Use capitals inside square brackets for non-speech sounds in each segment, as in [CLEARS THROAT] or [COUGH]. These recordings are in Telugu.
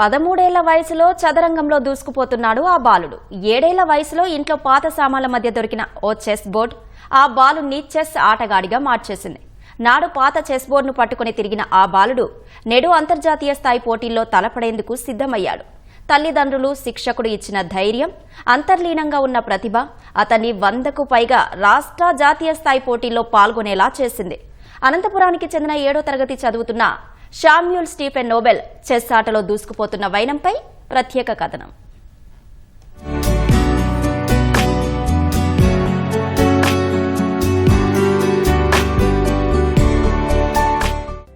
పదమూడేళ్ళ వయసులో చదరంగంలో దూసుకుపోతున్నాడు ఆ బాలుడు. ఏడేళ్ళ వయసులో ఇంట్లో పాత సామాన్ల మధ్య దొరికిన ఓ చెస్ బోర్డ్ ఆ బాలుడిని చెస్ ఆటగాడిగా మార్చేసింది. నాడు పాత చెస్ బోర్డును పట్టుకుని తిరిగిన ఆ బాలుడు నేడు అంతర్జాతీయ స్థాయి పోటీల్లో తలపడేందుకు సిద్ధమయ్యాడు. తల్లిదండ్రులు శిక్షకుడు ఇచ్చిన ధైర్యం అంతర్లీనంగా ఉన్న ప్రతిభ అతన్ని వందకు పైగా రాష్ట్ర జాతీయ స్థాయి పోటీల్లో పాల్గొనేలా చేసింది. అనంతపురానికి చెందిన ఏడో తరగతి చదువుతున్న షామ్యూల్ స్టీఫెన్ నోబెల్ చెస్ ఆటలో దూసుకుపోతున్న వైనంపై ప్రత్యేక కథనం.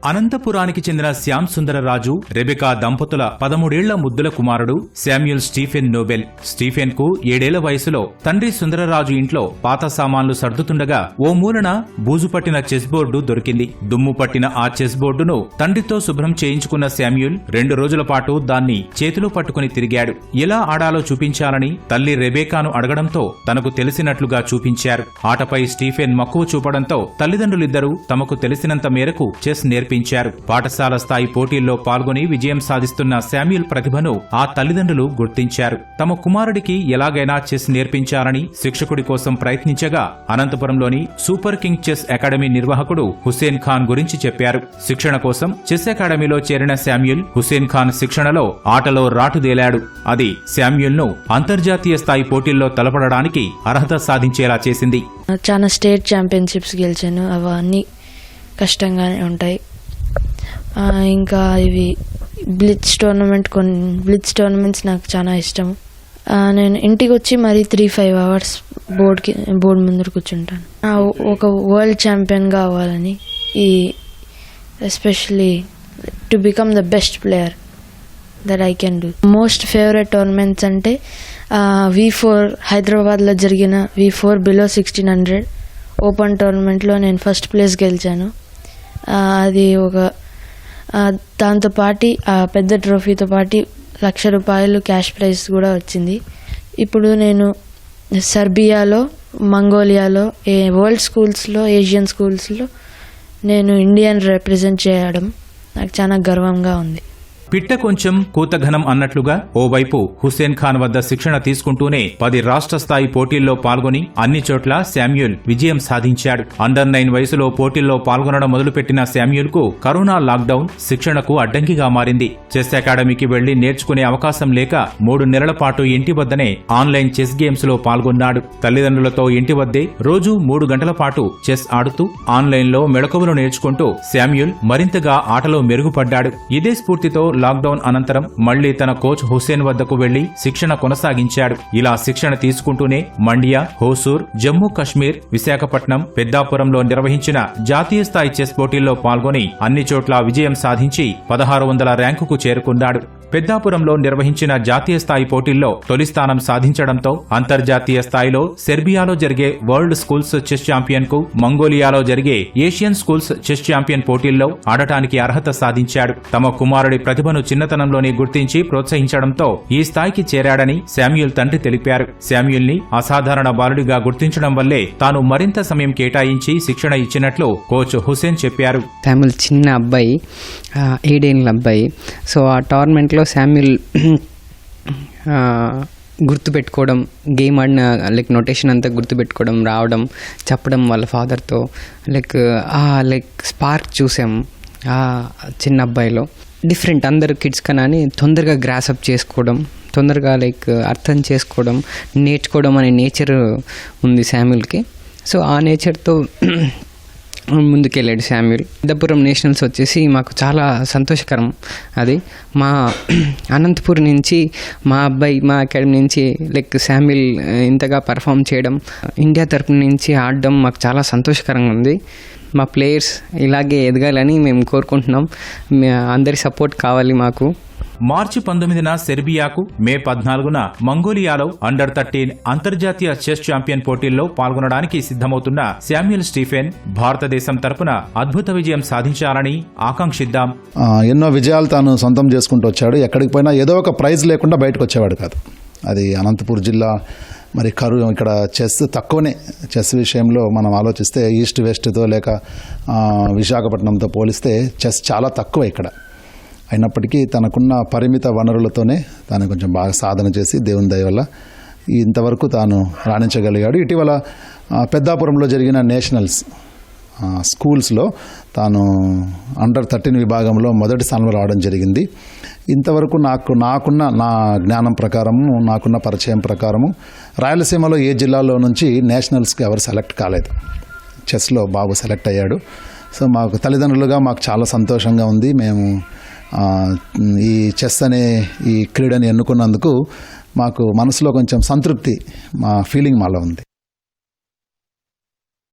అనంతపురానికి చెందిన శ్యామ్ సుందరరాజు రెబెకా దంపతుల పదమూడేళ్ళ ముద్దుల కుమారుడు శామ్యుల్ స్టీఫెన్ నోబెల్. స్టీఫెన్కు ఏడేళ్ళ వయసులో తండ్రి సుందరరాజు ఇంట్లో పాత సామాన్లు సర్దుతుండగా ఓ మూలన బూజు పట్టిన చెస్ బోర్డు దొరికింది. దుమ్ము పట్టిన ఆ చెస్ బోర్డును తండ్రితో శుభ్రం చేయించుకున్న శామ్యుల్ రెండు రోజుల పాటు దాన్ని చేతిలో పట్టుకుని తిరిగాడు. ఎలా ఆడాలో చూపించాలని తల్లి రెబేకాను అడగడంతో తనకు తెలిసినట్లుగా చూపించారు. ఆటపై స్టీఫెన్ మక్కువ చూపడంతో తల్లిదండ్రులిద్దరూ తమకు తెలిసినంత మేరకు చెస్ నేర్పించారు. పాఠశాల స్థాయి పోటీల్లో పాల్గొని విజయం సాధిస్తున్న శామ్యుల్ ప్రతిభను ఆ తల్లిదండ్రులు గుర్తించారు. తమ కుమారుడికి ఎలాగైనా చెస్ నేర్పించాలని శిక్షకుడి కోసం ప్రయత్నించగా అనంతపురంలోని సూపర్ కింగ్ చెస్ అకాడమీ నిర్వాహకుడు హుసేన్ ఖాన్ గురించి చెప్పారు. శిక్షణ కోసం చెస్ అకాడమీలో చేరిన శామ్యుల్ హుసేన్ ఖాన్ శిక్షణలో ఆటలో రాటుదేలాడు. అది శామ్యుల్ను అంతర్జాతీయ స్థాయి పోటీల్లో తలపడడానికి అర్హత సాధించేలా చేసింది. చాలా స్టేట్ ఛాంపియన్షిప్స్ గెలిచాను. అవన్నీ కష్టంగానే ఉంటాయి. ఇంకా ఇవి బ్లిచ్ టోర్నమెంట్ కొన్ని బ్లిచ్ టోర్నమెంట్స్ నాకు చాలా ఇష్టం. నేను ఇంటికి వచ్చి మరీ త్రీ ఫైవ్ అవర్స్ బోర్డ్కి బోర్డు ముందు కూర్చుంటాను. ఒక వరల్డ్ ఛాంపియన్గా అవ్వాలని ఈ especially to become the best player that I can do. Most favourite tournaments అంటే వి ఫోర్ హైదరాబాద్లో జరిగిన V four below sixteen hundred open టోర్నమెంట్లో నేను ఫస్ట్ ప్లేస్ గెలిచాను. అది ఒక దాంతో పాటి ఆ పెద్ద ట్రోఫీతో పాటి లక్ష రూపాయలు క్యాష్ ప్రైజ్ కూడా వచ్చింది. ఇప్పుడు నేను సర్బియాలో మంగోలియాలో ఏ వరల్డ్ స్కూల్స్లో ఏషియన్ స్కూల్స్లో నేను ఇండియన్ రిప్రజెంట్ చేయడం. నాకు చాలా గర్వంగా ఉంది. పిట్ట కొంచెం కూతఘనం అన్నట్లుగా ఓవైపు హుస్సేన్ ఖాన్ వద్ద శిక్షణ తీసుకుంటూనే పది రాష్ట్ర స్థాయి పోటీల్లో పాల్గొని అన్ని చోట్ల శామ్యూల్ విజయం సాధించాడు. అండర్ నైన్ వయసులో పోటీల్లో పాల్గొనడం మొదలుపెట్టిన శామ్యూల్కు కరోనా లాక్డౌన్ శిక్షణకు అడ్డంకిగా మారింది. చెస్ అకాడమీకి వెళ్ళి నేర్చుకునే అవకాశం లేక మూడు నెలల పాటు ఇంటి వద్దనే ఆన్లైన్ చెస్ గేమ్స్లో పాల్గొన్నాడు. తల్లిదండ్రులతో ఇంటి వద్దే రోజు మూడు గంటల పాటు చెస్ ఆడుతూ ఆన్లైన్లో మెళకువలు నేర్చుకుంటూ శామ్యూల్ మరింతగా ఆటలో మెరుగుపడ్డాడు. ఇదే స్ఫూర్తితో లాక్డౌన్ అనంతరం మళ్ళీ తన కోచ్ హుసేన్ వద్దకు వెళ్ళి శిక్షణ కొనసాగించాడు. ఇలా శిక్షణ తీసుకుంటూనే మండియా హోసూర్ జమ్మూ కశ్మీర్ విశాఖపట్నం పెద్దాపురంలో నిర్వహించిన జాతీయ స్థాయి చెస్ పోటీల్లో పాల్గొని అన్ని చోట్ల విజయం సాధించి పదహారు వందల ర్యాంకుకు చేరుకున్నాడు. పెద్దాపురంలో నిర్వహించిన జాతీయ స్థాయి పోటీల్లో తొలి స్థానం సాధించడంతో అంతర్జాతీయ స్థాయిలో సెర్బియాలో జరిగే వరల్డ్ స్కూల్స్ చెస్ ఛాంపియన్కు మంగోలియాలో జరిగే ఏషియన్ స్కూల్స్ చెస్ ఛాంపియన్ పోటీల్లో ఆడటానికి అర్హత సాధించాడు. తమ కుమారుడి ప్రతిభను చిన్నతనంలోనే గుర్తించి ప్రోత్సహించడంతో ఈ స్థాయికి చేరాడని శామ్యూల్ తండ్రి తెలిపారు. శామ్యుల్ని అసాధారణ బాలుడిగా గుర్తించడం వల్లే తాను మరింత సమయం కేటాయించి శిక్షణ ఇచ్చినట్లు కోచ్ హుసేన్ చెప్పారు. శామ్యుల్ చిన్న అబ్బాయి ఆ, ఏడేళ్ళ అబ్బాయి. సో ఆ టోర్నమెంట్లో శామ్యుల్ గుర్తుపెట్టుకోవడం గేమ్ ఆడిన లైక్ నొటేషన్ అంతా గుర్తుపెట్టుకోవడం రావడం చెప్పడం వాళ్ళ ఫాదర్తో లైక్ ఆ లైక్ స్పార్క్ చూసాం ఆ చిన్న అబ్బాయిలో. డిఫరెంట్ అందరు కిడ్స్ కన్నా అని తొందరగా గ్రాసప్ చేసుకోవడం తొందరగా లైక్ అర్థం చేసుకోవడం నేర్చుకోవడం అనే నేచర్ ఉంది శామ్యుల్కి సో ఆ నేచర్తో ముందుకెళ్ళాడు శామ్యుల్. పెద్దపురం నేషనల్స్ వచ్చేసి మాకు చాలా సంతోషకరం అది. మా [CLEARS THROAT] అనంతపూర్ నుంచి మా అబ్బాయి మా అకాడమీ నుంచి లైక్ శామ్యుల్ ఇంతగా పర్ఫామ్ చేయడం ఇండియా తరపు నుంచి ఆడడం మాకు చాలా సంతోషకరంగా ఉంది. మా ప్లేయర్స్ ఇలాగే ఎదగాలని మేము కోరుకుంటున్నాం. అందరి సపోర్ట్ కావాలి మాకు. మార్చి పంతొమ్మిదిన సెర్బియాకు మే పద్నాలుగున మంగోలియాలో అండర్ థర్టీన్ అంతర్జాతీయ చెస్ ఛాంపియన్ పోటీల్లో పాల్గొనడానికి సిద్ధమవుతున్న శామ్యుల్ స్టీఫెన్ భారతదేశం తరపున అద్భుత విజయం సాధించాలని ఆకాంక్షిద్దాం. ఎన్నో విజయాలు తాను సొంతం చేసుకుంటూ వచ్చాడు. ఎక్కడికి పోయినా ఏదో ఒక ప్రైజ్ లేకుండా బయటకు వచ్చేవాడు కాదు. అది అనంతపూర్ జిల్లా మరి కరు ఇక్కడ చెస్ తక్కువనే. చెస్ విషయంలో మనం ఆలోచిస్తే ఈస్ట్ వెస్ట్తో లేక విశాఖపట్నంతో పోలిస్తే చెస్ చాలా తక్కువ ఇక్కడ. అయినప్పటికీ తనకున్న పరిమిత వనరులతోనే తాను కొంచెం బాగా సాధన చేసి దేవుని దయ వల్ల ఇంతవరకు తాను రాణించగలిగాడు. ఇటీవల పెద్దాపురంలో జరిగిన నేషనల్స్ స్కూల్స్లో తాను అండర్ థర్టీన్ విభాగంలో మొదటి స్థానంలో రావడం జరిగింది. ఇంతవరకు నాకు నాకున్న నా జ్ఞానం ప్రకారము నాకున్న పరిచయం ప్రకారము రాయలసీమలో ఏ జిల్లాలో నుంచి నేషనల్స్కి ఎవరు సెలెక్ట్ కాలేదు. చెస్లో బాబు సెలెక్ట్ అయ్యాడు. సో మాకు తల్లిదండ్రులుగా మాకు చాలా సంతోషంగా ఉంది. మేము ఈ చెస్ అనే ఈ క్రీడని ఎన్నుకున్నందుకు మాకు మనసులో కొంచెం సంతృప్తి మా ఫీలింగ్ మాలో ఉంది.